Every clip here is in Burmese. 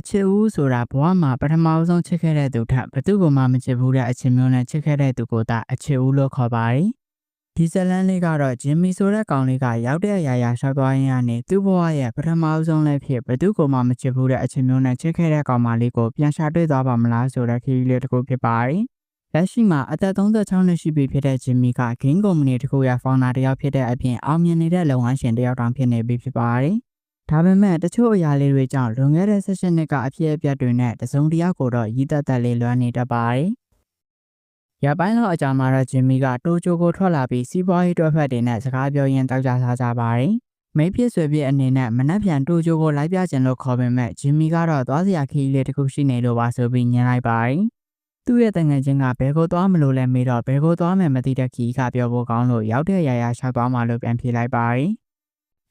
အချစ်ဦးဆိုတာဘဝမှာပထမအဆုံးချစ်ခဲ့တဲ့သူထက်ဘယ်သူမှမချစ်ဘူးတဲ့အချစ်မျိုးနဲ့ချစ်ခဲ့တဲ့သူကိုသာအချစ်ဦးလို့ခေါ်ပါတယ်။ဒီဇလန်လေးကတော့ဂျင်မီဆိုတဲ့ကောင်လေးကရောက်တဲ့အရာရာရှောက်သွားရင်းကနေသူ့ဘဝရဲ့ပထမအဆုံးလည်းဖြစ်ဘယ်သူမှမချစ်ဘူးတဲ့အချစ်မျိုးနဲ့ချစ်ခဲ့တဲ့ကောင်မလေးကိုပြန်ရှာတွေ့သွားပါမလားဆိုတဲ့ခရီးလေးတစ်ခုဖြစ်ပါတယ်။လက်ရှိမှာအသက်36နှစ်ရှိပြီဖြစ်တဲ့ဂျင်မီကဂိမ်းကုမ္ပဏီတစ်ခုရဲ့ဖောင်နာတစ်ယောက်ဖြစ်တဲ့အပြင်အောင်မြင်နေတဲ့လုပ်ငန်းရှင်တစ်ယောက်တောင်ဖြစ်နေပြီဖြစ်ပါတယ်။ ဒါပေမဲ့တချို့အရာလေးတွေကြောင့်လွန်ခဲ့တဲ့16နှစ်ကအဖြစ်အပျက်တွေနဲ့တစုံတစ်ယောက်ကိုတော့ရည်သက်သက်လေးလွှမ်းနေတတ်ပါတယ်။ရပိုင်းတော့အကြမှာတော့ဂျင်မီကတိုချိုကိုထွက်လာပြီးစီးပွားရေးတွက်ဖက်တွေနဲ့စကားပြောရင်းတောက်ကြစားကြပါတယ်။မိတ်ဖြစ်ဆွေဖြစ်အနေနဲ့မနှက်ပြန်တိုချိုကိုလိုက်ပြခြင်းလို့ခေါ်ပေမဲ့ဂျင်မီကတော့သွားစရာခီးလေးတစ်ခုရှိနေလို့ပါဆိုပြီးညင်လိုက်ပါတယ်။သူ့ရဲ့တငယ်ချင်းကဘယ်ကိုသွားမလို့လဲမေးတော့ဘယ်ကိုသွားမယ်မသိတဲ့ခီးကပြောဖို့ကောင်းလို့ရောက်တဲ့ရာရာရှောက်သွားမှလို့ပြန်ဖြေလိုက်ပါတယ်။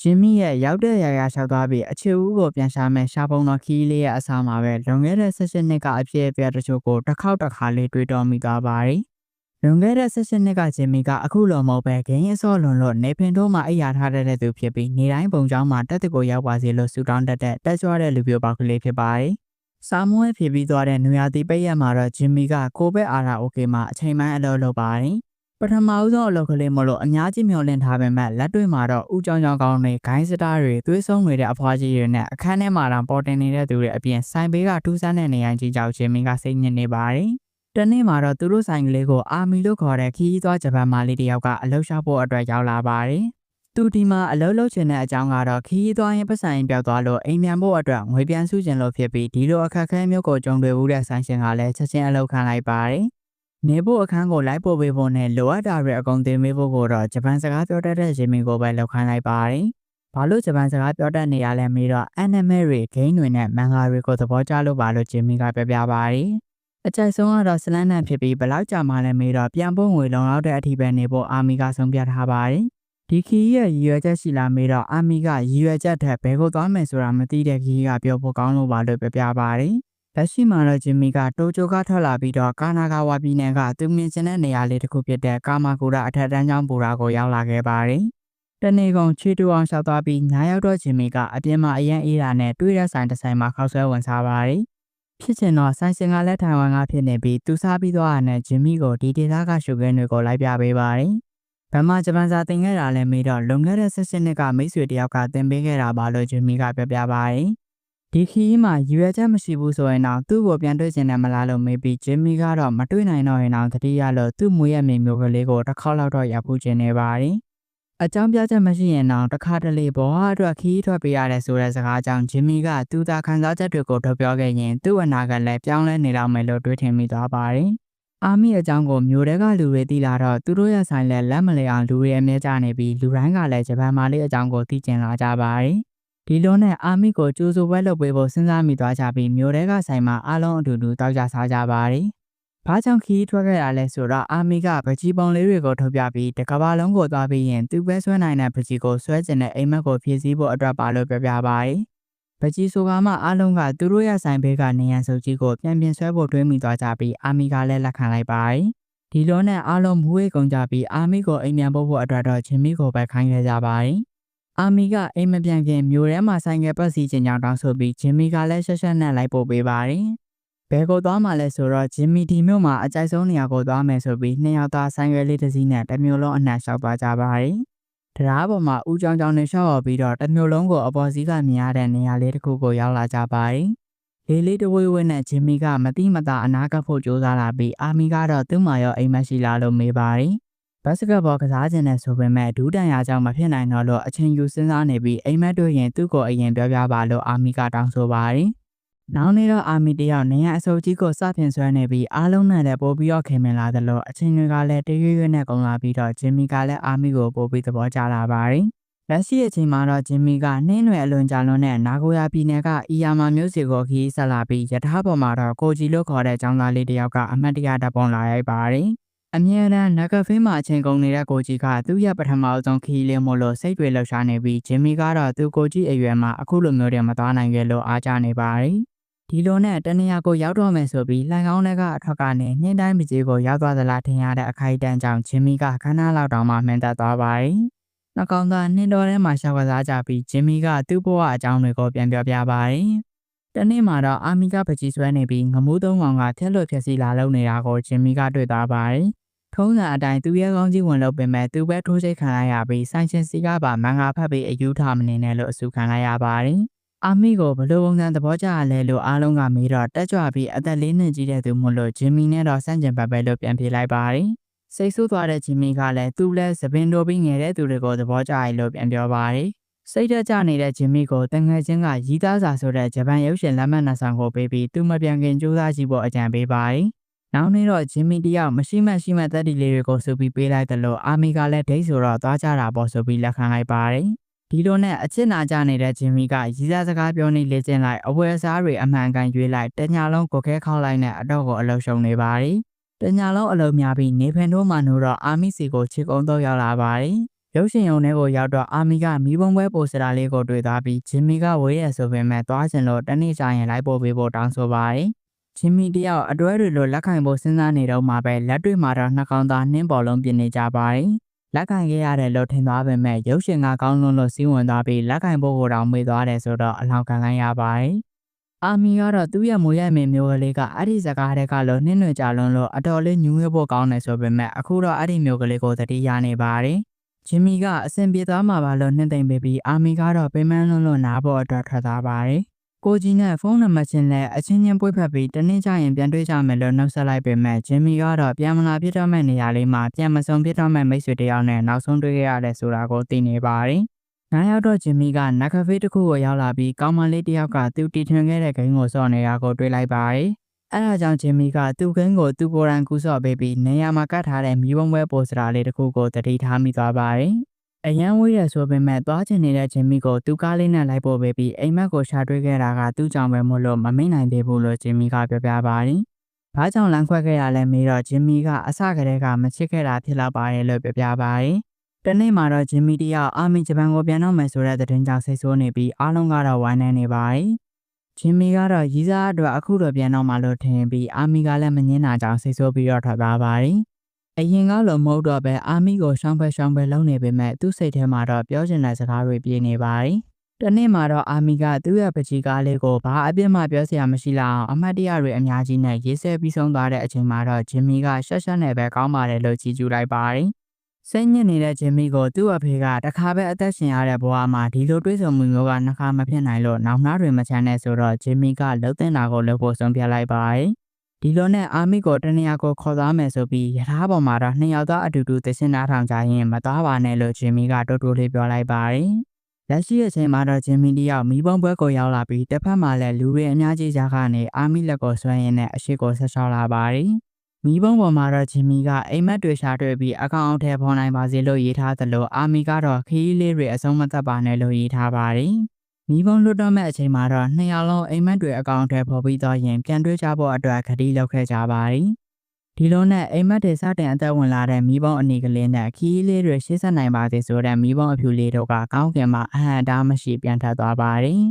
ဂျင်မီရဲ့ရောက်တဲ့ရာရာလျှောက်သွားပြီးအချစ်ဦးကိုပြန်ရှာမဲ့ရှာပုံတော်ခီးလေးရဲ့အစားမှာပဲလွန်ခဲ့တဲ့16နှစ်ကအဖြစ်အပျက်တချို့ကိုတစ်ခေါက်တစ်ခါလေးတွေးတောမိသွားပါတယ်။လွန်ခဲ့တဲ့16နှစ်ကဂျင်မီကအခုလိုမဟုတ်ပဲဂိမ်းအစောလွန်လို့နေပင်တို့မှအိယာထားတဲ့သူဖြစ်ပြီးနေတိုင်းပုံကြောင်းမှာတက်တကိုရောက်ပါစေလို့ဆုတောင်းတတ်တဲ့တက်ကြွတဲ့လူမျိုးပေါက်ကလေးဖြစ်ပါတယ်။စာမွေးဖြစ်ပြီးသွားတဲ့နွေရာသီပိတ်ရက်မှာတော့ဂျင်မီကကိုဘက်အာရာအိုကေမှာအချိန်မှအလုပ်လုပ်ပါတယ်။ ပထမဦးဆုံးအလုပ်ကလေးမလို့အများကြီးမျှော်လင့်ထားပေမဲ့လက်တွေ့မှာတော့ဦးကြောင်ကြောင်ကောင်းတွေဂိုင်းစတာတွေသွေးဆုံးတွေတဲ့အဖွားကြီးတွေနဲ့အခန်းထဲမှာတောင်ပေါ်တင်နေတဲ့သူတွေအပြင်ဆိုင်ဘေးကထူးဆန်းတဲ့နေရာကြီးကြောက်ချင်းမင်းကစိတ်ညစ်နေပါတယ်။တနေ့မှာတော့သူတို့ဆိုင်ကလေးကိုအာမီလို့ခေါ်တဲ့ခီးသွားဂျပန်မာလေးတယောက်ကအလုပ်ရှောက်ဖို့အတွက်ရောက်လာပါတယ်။သူဒီမှာအလုပ်လုပ်ချင်တဲ့အကြောင်းကတော့ခီးသွားရင်ပတ်ဆိုင်ပြောက်သွားလို့အိမ်ပြန်ဖို့အတွက်ငွေပြန်စုချင်လို့ဖြစ်ပြီးဒီလိုအခက်အခဲမျိုးကိုကြုံတွေ့ဘူးတဲ့ဆိုင်ရှင်ကလည်းချက်ချင်းအလုပ်ခံလိုက်ပါတယ်။ နေဖို့အခန်းကိုလိုက်ပို့ပေးဖို့နဲ့လိုအပ်တာတွေအကုန်တင်ပေးဖို့ကိုတော့ဂျပန်စကားပြောတတ်တဲ့ဂျင်မီကိုပဲလောက်ခိုင်းလိုက်ပါတယ်။ဘာလို့ဂျပန်စကားပြောတတ်နေရလဲမေးတော့ anime တွေဂိမ်းတွေနဲ့မန်ဂါတွေကိုသဘောကျလို့ပါလို့ဂျင်မီကပြောပြပါတယ်။အကြိုက်ဆုံးကတော့စလန်နန်ဖြစ်ပြီးဘလောက်ကြာမှလည်းမေးတော့ပြန်ဖို့ငွေလုံလောက်တဲ့အထိပဲနေဖို့အာမီကဆုံးဖြတ်ထားပါတယ်။ဒီခီးရဲ့ရည်ရွယ်ချက်ရှိလာမေးတော့အာမီကရည်ရွယ်ချက်ထက်ဘယ်ကိုသွားမယ်ဆိုတာမသိတဲ့ခီးကပြောဖို့ကောင်းလို့ပါလို့ပြောပြပါတယ်။ လက်ရှိမှာတော့ဂျင်မီကတိုကျိုကထွက်လာပြီးတော့ကာနာဂါဝါပြည်နယ်ကသူမြင်ချင်တဲ့နေရာလေးတစ်ခုဖြစ်တဲ့ကာမာကူရာအထက်တန်းကျောင်းပူရာကိုရောက်လာခဲ့ပါတယ်။တနေ့ကုန်ချီတူအောင်လျှောက်သွားပြီးညာရောက်တော့ဂျင်မီကအပြင်မှာအရန်အေးတာနဲ့တွေ့တဲ့ဆိုင်တစ်ဆိုင်မှာခောက်ဆွဲဝင်စားပါတယ်။ဖြစ်ချင်တော့ဆိုင်စင်ကလည်းထိုင်ဝမ်ကဖြစ်နေပြီးသူစားပြီးသွားတာနဲ့ဂျင်မီကိုဒီဒေသကရှုခင်းတွေကိုလိုက်ပြပေးပါတယ်။ဗမာဂျပန်စာသင်ခဲ့တာလည်းမေးတော့လွန်ခဲ့တဲ့၁၈နှစ်ကမိတ်ဆွေတယောက်ကသင်ပေးခဲ့တာပါလို့ဂျင်မီကပြောပြပါတယ်။ ဒီခီးမှာရွယ်ချက်မရှိဘူးဆိုရင်တော့သူ့ကိုပြန်တွေ့ချင်တယ်မလားလို့မေးပြီးဂျင်မီကတော့မတွေ့နိုင်တော့ရင်တော့တတိယလို့သူ့မွေးရမြေမျိုးကလေးကိုတစ်ခေါက်လောက်တော့ရဖို့ကျင်နေပါတယ်။အကြောင်းပြချက်မရှိရင်တော့တစ်ခါတလေဘောအတွက်ခီးထွက်ပေးရတယ်ဆိုတဲ့စကားကြောင့်ဂျင်မီကသူသာခံစားချက်တွေကိုထုတ်ပြောခဲ့ရင်သူ့အနာကလည်းပြောင်းလဲနေတော့မယ်လို့တွေးထင်မိသွားပါတယ်။အာမီအကြောင်းကိုမျိုးတဲကလူတွေသိလာတော့သူတို့ရဲ့ဆိုင်လဲလက်မလဲအောင်လူတွေအမြဲကြနေပြီးလူတိုင်းကလည်းဂျပန်မာလေးအကြောင်းကိုသိကျင်လာကြပါတယ်။ ဒီလိုနဲ့အာမီကိုကြိုးစိုးပွဲလုပ်ပေးဖို့စဉ်းစားမိသွားကြပြီးမြို့ထဲကဆိုင်မှာအားလုံးအတူတူတောက်ကြစားကြပါတယ်။ဘာကြောင့်ခီးထွက်ခဲ့ရလဲဆိုတော့အာမီကပကြီးပုံလေးတွေကိုထုတ်ပြပြီးတကဘာလုံးကိုသွားပြီးရင်သူပဲဆွဲနိုင်တဲ့ပကြီးကိုဆွဲကျင်တဲ့အိမ်မက်ကိုဖြည့်ဆည်းဖို့အတွက်ပါလို့ပြောပြပါတယ်။ပကြီးဆိုကမှအားလုံးကသူတို့ရဲ့ဆိုင်ဘေးကနေရန်စုပ်ကြီးကိုပြန်ပြန်ဆွဲဖို့တွေးမိသွားကြပြီးအာမီကလည်းလက်ခံလိုက်ပါတယ်။ဒီလိုနဲ့အားလုံးမူဝေးကုန်ကြပြီးအာမီကိုအိမ်ပြန်ပို့ဖို့အတွက်တော့ဂျင်မီကိုပဲခိုင်းခဲ့ကြပါတယ်။ အာမီကအိမ်မပြန်ခင်မြို့ထဲမှာဆိုင်ငယ်ပတ်စီခြင်းကြောင့်တောင်းဆိုပြီးဂျင်မီကလည်းရှက်ရှက်နဲ့လိုက်ပို့ပေးပါတယ်။ဘယ်ကိုသွားမှလဲဆိုတော့ဂျင်မီဒီမြို့မှာအကြိုက်ဆုံးနေရာကိုသွားမယ်ဆိုပြီးနှစ်ယောက်သားဆိုင်ရွယ်လေးတစ်စီးနဲ့တစ်မျိုးလုံးအနှံ့လျှောက်သွားကြပါတယ်။တရားပေါ်မှာဦးကြောင်ကြောင်နဲ့ရှောက်ော်ပြီးတော့တစ်မျိုးလုံးကိုအပေါ်စီးကမြင်ရတဲ့နေရာလေးတစ်ခုကိုရောက်လာကြပါတယ်။လေးလေးတဝေးဝေးနဲ့ဂျင်မီကမတိမတာအနာကပ်ဖို့ကြိုးစားလာပြီးအာမီကတော့သူ့မှာရောအိမ်မရှိလာလို့မေးပါတယ်။ ဘတ်စကတ်ဘောကစားခြင်းနဲ့ဆိုပေမဲ့ဒူးတန်ရာကြောင့်မဖြစ်နိုင်တော့လို့အချင်းယူစဉ်းစားနေပြီးအိမ်မက်တို့ရင်သူ့ကိုအရင်ပြောပြပါလို့အာမီကတောင်းဆိုပါတယ်။နောက်နေ့တော့အာမီတယောက်နေရအစိုးကြီးကိုစပြင်ဆွဲနေပြီးအားလုံးနဲ့လည်းပို့ပြီးတော့ခင်မင်လာတယ်လို့အချင်းတွေကလည်းတရွေ့ရွေ့နဲ့ကုန်လာပြီးတော့ဂျင်မီကလည်းအာမီကိုပို့ပြီးသဘောကျလာပါတယ်။လက်ရှိအချိန်မှာတော့ဂျင်မီကနှင်းရွယ်အလွန်ကြာလွန်တဲ့နာဂိုယာပြည်နယ်ကအီယာမာမျိုးစီကိုခီးဆက်လာပြီးယထာပေါ်မှာတော့ကိုဂျီလို့ခေါ်တဲ့ចောင်းသားလေးတယောက်ကအမတ်တရတပ်ပုံလာရိုက်ပါတယ်။ အမြဲတမ်းနဂဖေးမှာအချိန်ကုန်နေတဲ့ကိုကြီးကသူ့ရဲ့ပထမဆုံးခီးလေးမို့လို့စိတ်တွေလှုပ်ရှားနေပြီးဂျင်မီကတော့သူ့ကိုကြီးအရွယ်မှာအခုလိုမျိုးတွေမသွားနိုင်ရလို့အားကြနေပါတယ်။ဒီလိုနဲ့တနေရာကိုရောက်တော့မယ်ဆိုပြီးလှန်ကောင်းတွေကအထွက်ကနေနှင်းတိုင်းမကြီးကိုရောက်သွားသလားထင်ရတဲ့အခိုက်အတန့်ကြောင့်ဂျင်မီကခဏလောက်တောင်မှမှန်သက်သွားပါတယ်။နှကောင်သားနှင်းတော်ထဲမှာရှောက်ကစားကြပြီးဂျင်မီကသူ့ဘဝအကြောင်းတွေကိုပြန်ပြောပြပါတယ်။တနေ့မှာတော့အာမီကပကြီးဆွဲနေပြီးငမိုးသုံးကောင်ကထက်လွတ်ဖြက်စီလာလုံနေတာကိုဂျင်မီကတွေ့သွားပါတယ်။ ထုံးစံအတိုင်းသူရဲ့ကောင်းကြီးဝင်လုပ်ပေမဲ့သူပဲထိုးချိတ်ခံလိုက်ရပြီးဆိုင်ရှင်စီကပါမန်ဂါဖတ်ပြီးအယူထားမနေနဲ့လို့အဆူခံလိုက်ရပါတယ်။အာမီကိုဘလို့ပုံစံသဘောကျရလဲလို့အားလုံးကမေးတော့တက်ကြွပြီးအသက်လေးနှစ်ကြီးတဲ့သူမို့လို့ဂျင်မီနဲ့တော့စန့်ကျင်ဘက်ပဲလို့ပြန်ပြေးလိုက်ပါတယ်။စိတ်ဆိုးသွားတဲ့ဂျင်မီကလည်းသူ့လဲသပင်တိုးပြီးငယ်တဲ့သူတွေကိုသဘောကျရလို့ပြန်ပြောပါတယ်။စိတ်တက်ကြနေတဲ့ဂျင်မီကိုတငယ်ချင်းကရီးသားစာဆိုတဲ့ဂျပန်ရုပ်ရှင်လက်မှတ်နှစ်ဆောင်ကိုပေးပြီးသူမပြန်ခင်ကြိုးစားကြည့်ဖို့အကြံပေးပါတယ်။ နောက်နေ့တော့ဂျင်မီတယောက်မရှိမှရှိမှတက်တီလေးတွေကိုစုပြီးပေးလိုက်တယ်လို့အာမီကလည်းဒိတ်ဆိုတော့သွားကြတာပေါ့ဆိုပြီးလက်ခံလိုက်ပါတယ်။ဒီလိုနဲ့အချစ်နာကြနေတဲ့ဂျင်မီကရီးသားစကားပြောနေလေ့ကျင့်လိုက်အဝယ်စားတွေအမှန်ကန်ရွေးလိုက်တညာလုံးကိုခဲခောက်လိုက်နဲ့အတော့ကိုအလုရှုံနေပါတယ်။တညာလုံးအလုံးများပြီးနေဖန်တို့မှနိုးတော့အာမီစီကိုချစ်ကုန်းတော့ရောက်လာပါတယ်။ရုပ်ရှင်ရုံထဲကိုရောက်တော့အာမီကမီးပုံပွဲပိုစတာလေးကိုတွေ့သွားပြီးဂျင်မီကဝေးရဆိုပေမဲ့သွားချင်လို့တနေ့ကျရင်လိုက်ပို့ပေးဖို့တောင်းဆိုပါတယ်။ ဂျင်မီတယောက်အတွဲတွေလိုလက်ခံဖို့စဉ်းစားနေတော့မှပဲလက်တွေမှာတော့နှာခေါင်းသားနှင်းပေါ်လုံးပြင်နေကြပါတယ်။လက်ခံခဲ့ရတယ်လို့ထင်သွားပေမဲ့ရုပ်ရှင်ကကောင်းလွန်းလို့စီးဝင်သွားပြီးလက်ခံဖို့ကိုတောင်မေ့သွားတယ်ဆိုတော့အလောင်းခံလိုက်ရပါတယ်။အာမီကတော့သူ့ရဲ့မွေးရမင်းမျိုးကလေးကအဲ့ဒီစကားတွေကလို့နှင်းနှွေကြလွန်းလို့အတော်လေးညူးငယ်ဖို့ကောင်းတယ်ဆိုပေမဲ့အခုတော့အဲ့ဒီမျိုးကလေးကိုသတိရနေပါတယ်။ဂျင်မီကအဆင်ပြေသွားမှာပါလို့နှင်းသိမ့်ပေးပြီးအာမီကတော့ပိမန်းလွန်းလွန်းနားဖို့အတွက်ထွက်သွားပါတယ်။ ကိုကြီးနဲ့ဖုန်းနံပါတ်ချင်းနဲ့အချင်းချင်းပွေးဖက်ပြီးတနေ့ကျရင်ပြန်တွေ့ကြမယ်လို့နှုတ်ဆက်လိုက်ပေမဲ့ဂျင်မီကတော့ပြန်မလာဖြစ်တော့မဲ့နေရာလေးမှာပြန်မဆုံးဖြစ်တော့မဲ့မိတ်ဆွေတယောက်နဲ့နောက်ဆုံးတွေ့ခဲ့ရတယ်ဆိုတာကိုသိနေပါတယ်။နောက်ရောက်တော့ဂျင်မီကနက်ခဖေးတစ်ခုကိုရောက်လာပြီးကောင်းမလေးတစ်ယောက်ကသူတီထွင်ခဲ့တဲ့ဂိမ်းကိုစော့နေတာကိုတွေ့လိုက်ပါတယ်။အဲဒါကြောင့်ဂျင်မီကသူ့ဂိမ်းကိုသူ့ကိုယ်တိုင်ကူးစော့ပေးပြီးနေရာမှာကတ်ထားတဲ့မီးပုံပွဲပိုစတာလေးတစ်ခုကိုတတိထားမိသွားပါတယ်။ အရန်ဝေးရဆိုပေမဲ့သွားချင်နေတဲ့ဂျင်မီကိုသူ့ကားလေးနဲ့လိုက်ပို့ပေးပြီးအိမ်မက်ကိုရှာတွေ့ခဲ့တာကသူ့ကြောင့်ပဲမို့လို့မမိတ်နိုင်သေးဘူးလို့ဂျင်မီကပြောပြပါတယ်။ဘာကြောင့်လမ်းခွဲခဲ့ရလဲမေးတော့ဂျင်မီကအစကတည်းကမချစ်ခဲ့တာဖြစ်လောက်ပါတယ်လို့ပြောပြပါတယ်။တနေ့မှာတော့ဂျင်မီတယောက်အာမီဂျပန်ကိုပြန်တော့မယ်ဆိုတဲ့သတင်းကြောင့်စိတ်ဆိုးနေပြီးအားလုံးကတော့ဝမ်းနည်းနေပါတယ်။ဂျင်မီကတော့ရီးစားအတွက်အခုတော့ပြန်တော့မှလို့ထင်ပြီးအာမီကလည်းမငင်းတာကြောင့်စိတ်ဆိုးပြီးတော့ထွက်သွားပါတယ်။ အရင်ကလိုမဟုတ်တော့ပဲအာမီကိုရှောင်းဖက်ရှောင်းဖက်လုပ်နေပေမဲ့သူ့စိတ်ထဲမှာတော့ပြောချင်တဲ့စကားတွေပြေးနေပါတယ်။တနေ့မှာတော့အာမီကသူ့ရဲ့ပကြီးကားလေးကိုဘာအပြစ်မှပြောစရာမရှိလောက်အောင်အမတ်တရတွေအများကြီးနဲ့ရေးဆဲပြီးဆုံးသွားတဲ့အချိန်မှာတော့ဂျင်မီကရှက်ရှက်နဲ့ပဲကောင်းပါတယ်လို့ကြည်ကျူလိုက်ပါတယ်။စိတ်ညစ်နေတဲ့ဂျင်မီကိုသူ့အဖေကတခါပဲအသက်ရှင်ရတဲ့ဘဝမှာဒီလိုတွေးဆုံမှုမျိုးကနှခါမဖြစ်နိုင်လို့နောက်နှားတွေမချမ်းနဲ့ဆိုတော့ဂျင်မီကလှုပ်တင်တာကိုလှုပ်ဖို့ဆုံးဖြတ်လိုက်ပါတယ်။ ဒီလိုနဲ့အာမီကိုတနေရာကိုခေါ်သွားမယ်ဆိုပြီးရထားပေါ်မှာတော့နှစ်ယောက်သားအတူတူသရှင်နာထောင်ကြရင်မသွားပါနဲ့လို့ဂျင်မီကတိုးတိုးလေးပြောလိုက်ပါတယ်။လက်ရှိအချိန်မှာတော့ဂျင်မီတယောက်မီးပုံဘွဲကိုရောက်လာပြီးတစ်ဖက်မှာလည်းလူတွေအများကြီးကြားကနေအာမီလက်ကိုဆွဲရင်းနဲ့အရှိကိုဆက်ရှောက်လာပါတယ်။မီးပုံပေါ်မှာတော့ဂျင်မီကအိမ်မက်တွေရှာတွေ့ပြီးအကောင့်အထည်ဖော်နိုင်ပါစေလို့ရေးထားသလိုအာမီကတော့ခီးလေးတွေအဆုံးမသက်ပါနဲ့လို့ရေးထားပါတယ်။ မီးပုံလွတ်တော့မဲ့အချိန်မှာတော့နှစ်ယောက်လုံးအိမ်မက်တွေအကောင့်အထည်ဖော်ပြီးတော့ရင်ပြန်တွေ့ကြဖို့အတွက်ခရီးလောက်ခဲ့ကြပါတယ်။ဒီလိုနဲ့အိမ်မက်တွေစတင်အသက်ဝင်လာတဲ့မီးပုံအနေကလေးနဲ့ခီးလေးတွေရှေ့ဆက်နိုင်ပါစေဆိုတဲ့မီးပုံအဖြူလေးတို့ကကောင်းကင်မှာအဟံတားမရှိပြန်ထပ်သွားပါတယ်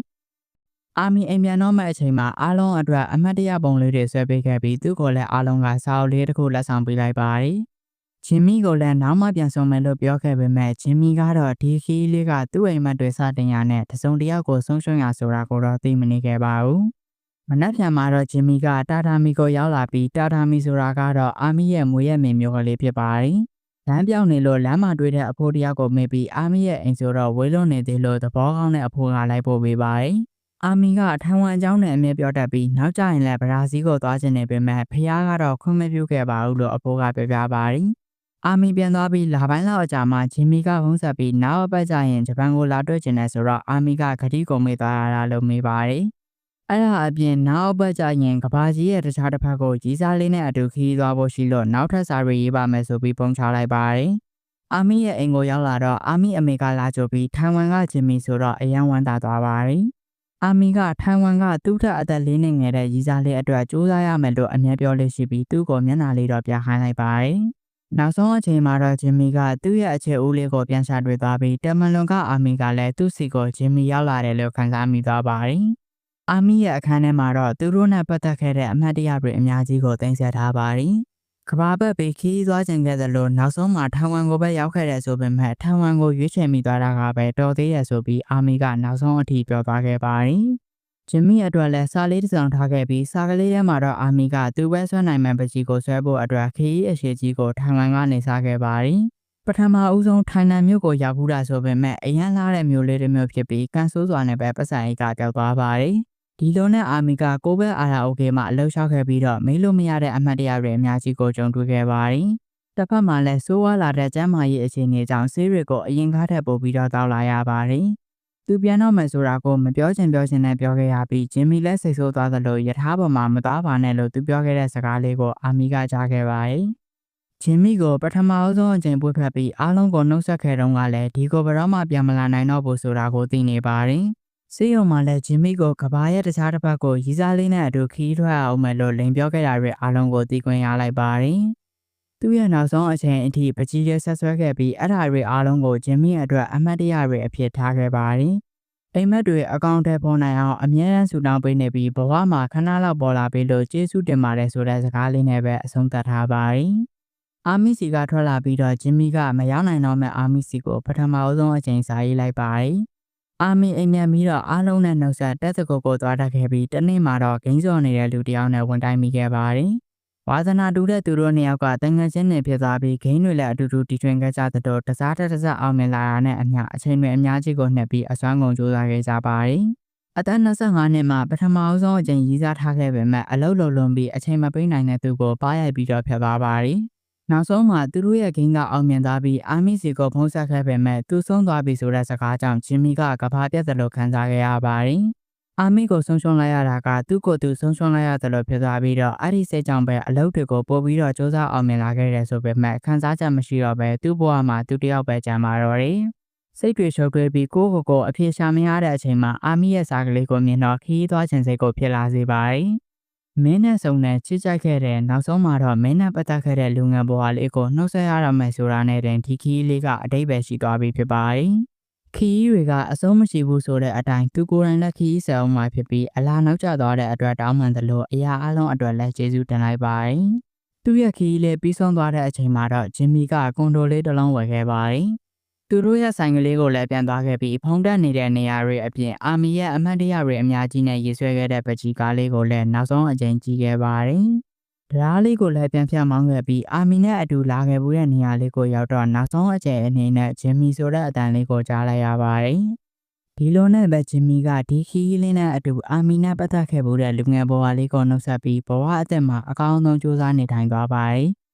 ။အာမီအိမ်ပြန်တော့မဲ့အချိန်မှာအားလုံးအတွက်အမတ်တရပုံလေးတွေဆွဲပေးခဲ့ပြီးသူ့ကိုလည်းအားလုံးကစာအုပ်လေးတစ်ခုလက်ဆောင်ပေးလိုက်ပါတယ်။ ဂျင်မီကိုလည်းနောက်မှပြန်ဆုံမယ်လို့ပြောခဲ့ပေမဲ့ဂျင်မီကတော့ဒီခီးလေးကသူ့အိမ်မက်တွေစတင်ရနဲ့တစုံတစ်ယောက်ကိုဆုံးရှုံးရဆိုတာကိုတော့သိမနေခဲ့ပါဘူး။မနက်ဖြန်မှာတော့ဂျင်မီကတာတာမီကိုရောက်လာပြီးတာတာမီဆိုတာကတော့အာမီရဲ့မွေးရမင်မျိုးကလေးဖြစ်ပါတယ်။လမ်းပြောင်းနေလို့လမ်းမှာတွေ့တဲ့အဖိုးတယောက်ကိုမေးပြီးအာမီရဲ့အိမ်ဆိုတော့ဝေးလွန်နေသေးလို့သဘောကောင်းတဲ့အဖိုးကလိုက်ပို့ပေးပါတယ်။အာမီကထိုင်ဝမ်အကြောင်းနဲ့အမြဲပြောတတ်ပြီးနောက်ကျရင်လည်းဗရာဇီးကိုသွားခြင်းနေပေမဲ့ဖះကတော့ခွင့်မပြုခဲ့ပါဘူးလို့အဖိုးကပြောပြပါတယ်။ အာမီပြန်သွားပြီးလာပိုင်းလောက်အကြာမှာဂျင်မီကဖုန်းဆက်ပြီးနောက်အပတ်ကျရင်ဂျပန်ကိုလာတွေ့ကျင်တယ်ဆိုတော့အာမီကဂတိကုန်မေးသွားတာလို့မေးပါတယ်။အဲ့ဒါအပြင်နောက်ဘက်ကျရင်ကဘာကြီးရဲ့တခြားတစ်ဖက်ကိုကြီးစားလေးနဲ့အတူခီးသွားဖို့ရှိလို့နောက်ထပ်စာတွေရေးပါမယ်ဆိုပြီးပုံချလိုက်ပါတယ်။အာမီရဲ့အိမ်ကိုရောက်လာတော့အာမီအမေကလာကြပြီးထိုင်ဝမ်ကဂျင်မီဆိုတော့အယံဝမ်းသာသွားပါတယ်။အာမီကထိုင်ဝမ်ကသူ့ထက်အသက်လေးနှစ်ငယ်တဲ့ရီစားလေးအတွက်စူးစမ်းရမယ်လို့အမြဲပြောလို့ရှိပြီးသူ့ကိုမျက်နှာလေးတော့ပြခိုင်းလိုက်ပါတယ်။ နောက်ဆုံးအချိန်မှာတော့ဂျင်မီကသူ့ရဲ့အခြေဦးလေးကိုပြန်ရှာတွေ့သွားပြီးတမန်လွန်ကအာမီကလည်းသူ့စီကိုဂျင်မီရောက်လာတယ်လို့ခံစားမိသွားပါတယ်။အာမီရဲ့အခန်းထဲမှာတော့သူတို့နဲ့ပတ်သက်ခဲ့တဲ့အမှတ်တရတွေအများကြီးကိုတင်ဆက်ထားပါတယ်။ကဘာဘက်ပေခီးသွားခြင်းခဲ့သလိုနောက်ဆုံးမှာထိုင်ဝမ်ကိုပဲရောက်ခဲ့တဲ့ဆိုပေမဲ့ထိုင်ဝမ်ကိုရွေးချယ်မိသွားတာကပဲတော်သေးရဆိုပြီးအာမီကနောက်ဆုံးအထိပြောသွားခဲ့ပါတယ်။ ဂျင်မီအတွက်လည်းစာလေးတစ်စောင်ထားခဲ့ပြီးစာကလေးထဲမှာတော့အာမီကသူပဲဆွဲနိုင်မှန်ပကြီးကိုဆွဲဖို့အတွက်ခရီးအရှိကြီးကိုထိုင်ဝမ်ကနေစားခဲ့ပါတယ်။ပထမဦးဆုံးထိုင်နန်မြို့ကိုရောက်ဘူးတာဆိုပေမဲ့အရန်လာတဲ့မြို့လေးတစ်မြို့ဖြစ်ပြီးကန်ဆိုးစွာနဲ့ပဲပတ်စံအိတ်ကကြောက်သွားပါတယ်။ဒီလိုနဲ့အာမီကကိုဘဲအာရာအိုကေမှာအလှုပ်ရှားခဲ့ပြီးတော့မေးလို့မရတဲ့အမှတ်တရတွေအများကြီးကိုကြုံတွေ့ခဲ့ပါတယ်။တစ်ဖက်မှာလည်းစိုးဝါလာတဲ့ကျမ်းမာရေးအခြေအနေကြောင့်ဆေးတွေကိုအရင်ကားထက်ပိုပြီးတော့တောက်လာရပါတယ်။ သူပြန်တော့မယ်ဆိုတာကိုမပြောချင်ပြောချင်နဲ့ပြောခဲ့ရပြီးဂျင်မီလည်းစိတ်ဆိုးသွားသလိုယထာပေါ်မှာမသွားပါနဲ့လို့သူပြောခဲ့တဲ့စကားလေးကိုအာမီကကြားခဲ့ပါတယ်။ဂျင်မီကိုပထမအဆုံးအချိန်ပွေဖက်ပြီးအားလုံးကိုနှုတ်ဆက်ခဲ့တော့ကလည်းဒီကိုဘရောမှပြန်မလာနိုင်တော့ဘူးဆိုတာကိုသိနေပါတယ်။စေးရုံမှာလည်းဂျင်မီကိုကဘာရဲ့တခြားတစ်ဖက်ကိုရီစားလေးနဲ့အတူခီးထွက်အောင်မယ်လို့လိန်ပြောခဲ့တာတွေအားလုံးကိုသိခွင့်ရလိုက်ပါတယ်။ သူ့ရဲ့နောက်ဆုံးအချိန်အထိပကြီးရဲဆက်ဆွဲခဲ့ပြီးအဲ့ဒါတွေအားလုံးကိုဂျင်မီအတွက်အမတ်တရတွေအဖြစ်ထားခဲ့ပါတယ်။အိမ်မက်တွေအကောင့်ထဲပေါ်နိုင်အောင်အမြဲတမ်းဆူတောင်းပေးနေပြီးဘဝမှာခဏလောက်ပေါ်လာပြီးလို့ကျေးဇူးတင်ပါတယ်ဆိုတဲ့စကားလေးနဲ့ပဲအဆုံးသတ်ထားပါတယ်။အာမီစီကထွက်လာပြီးတော့ဂျင်မီကမရောက်နိုင်တော့မဲ့အာမီစီကိုပထမအဆုံးအချိန်စာရေးလိုက်ပါတယ်။အာမီအိမ်မြန်ပြီးတော့အားလုံးနဲ့နှုတ်ဆက်တက်စကုတ်ကိုသွားတတ်ခဲ့ပြီးတနေ့မှာတော့ဂိမ်းစော်နေတဲ့လူတစ်ယောက်နဲ့ဝန်တိုင်းမိခဲ့ပါတယ်။ ဝါသနာတူတဲ့သူတို့နှစ်ယောက်ကတန်ငယ်ချင်းတွေဖြစ်သွားပြီးဂိမ်းတွေလည်းအတူတူတီထွင်ခဲ့ကြသလိုတစားတက်တစားအောင်မြင်လာတာနဲ့အမျှအချိန်တွေအများကြီးကိုနှက်ပြီးအစွမ်းကုန်ကြိုးစားခဲ့ကြပါတယ်။အသက်25နှစ်မှာပထမအဆုံးအချိန်ရည်စားထားခဲ့ပေမဲ့အလုတ်လုံလုံပြီးအချိန်မပေးနိုင်တဲ့သူကိုပါရိုက်ပြီးတော့ဖျက်သွားပါတယ်။နောက်ဆုံးမှာသူတို့ရဲ့ဂိမ်းကအောင်မြင်သွားပြီးအာမီစီကိုဖုံးဆက်ခဲ့ပေမဲ့သူဆုံးသွားပြီဆိုတဲ့စကားကြောင့်ဂျင်မီကကဘာပြတ်တယ်လို့ခံစားခဲ့ရပါတယ်။ အာမီကိုဆုံးရှုံးလိုက်ရတာကသူ့ကိုယ်သူဆုံးရှုံးလိုက်ရတယ်လို့ဖြစ်သွားပြီးတော့အဲ့ဒီစိတ်ကြောင့်ပဲအလုပ်တွေကိုပို့ပြီးတော့စ조사အောင်မြင်လာခဲ့တယ်ဆိုပေမဲ့ခံစားချက်မရှိတော့ပဲသူ့ဘဝမှာသူတယောက်ပဲကြံပါတော့တယ်။စိတ်တွေရှုပ်ထွေးပြီးကိုယ့်ကိုယ်ကိုအပြေရှာမရတဲ့အချိန်မှာအာမီရဲ့စားကလေးကိုမြင်တော့ခီးသွားခြင်းစိတ်ကိုဖြစ်လာစေပါတယ်။မင်းနဲ့စုံနဲ့ချစ်ကြိုက်ခဲ့တဲ့နောက်ဆုံးမှာတော့မင်းနဲ့ပတ်သက်ခဲ့တဲ့လူငယ်ဘဝလေးကိုနှုတ်ဆက်ရတော့မယ်ဆိုတာနဲ့တင်ဒီခီးလေးကအတိတ်ပဲရှိသွားပြီဖြစ်ပါတယ်။ ခီးတွေကအဆုံးမရှိဘူးဆိုတဲ့အတိုင်းသူကိုယ်တိုင်လက်ခီးဆယ်အောင်မှာဖြစ်ပြီးအလားနောက်ကျသွားတဲ့အတွက်တောင်းပန်သလိုအရာအလုံးအတွက်လည်းကျေးဇူးတင်လိုက်ပါတယ်။သူ့ရဲ့ခီးလေးပြီးဆုံးသွားတဲ့အချိန်မှာတော့ဂျင်မီကကွန်ဒိုလေးတစ်လုံးဝယ်ခဲ့ပါတယ်။သူတို့ရဲ့ဆိုင်ကလေးကိုလည်းပြန်သွားခဲ့ပြီးဖုံးတက်နေတဲ့နေရာတွေအပြင်အာမီရဲ့အမှတ်တရတွေအများကြီးနဲ့ရေးဆွဲခဲ့တဲ့ပကြီးကားလေးကိုလည်းနောက်ဆုံးအကြိမ်ကြည့်ခဲ့ပါတယ်။ ဓာတ်လေးကိုလည်းပြန်ဖြတ်မောင်းခဲ့ပြီးအာမီနဲ့အတူလာခဲ့ဘူးတဲ့နေရာလေးကိုရောက်တော့နောက်ဆုံးအကြိမ်အနေနဲ့ဂျင်မီဆိုတဲ့အတန်လေးကိုကြားလိုက်ရပါတယ်။ဒီလိုနဲ့ပဲဂျင်မီကဒီခီးလင်းနဲ့အတူအာမီနဲ့ပတ်သက်ခဲ့ဘူးတဲ့လူငယ်ဘဝလေးကိုနှုတ်ဆက်ပြီးဘဝအသက်မှာအကောင်းဆုံးစူးစမ်းနေထိုင်သွားပါတယ်။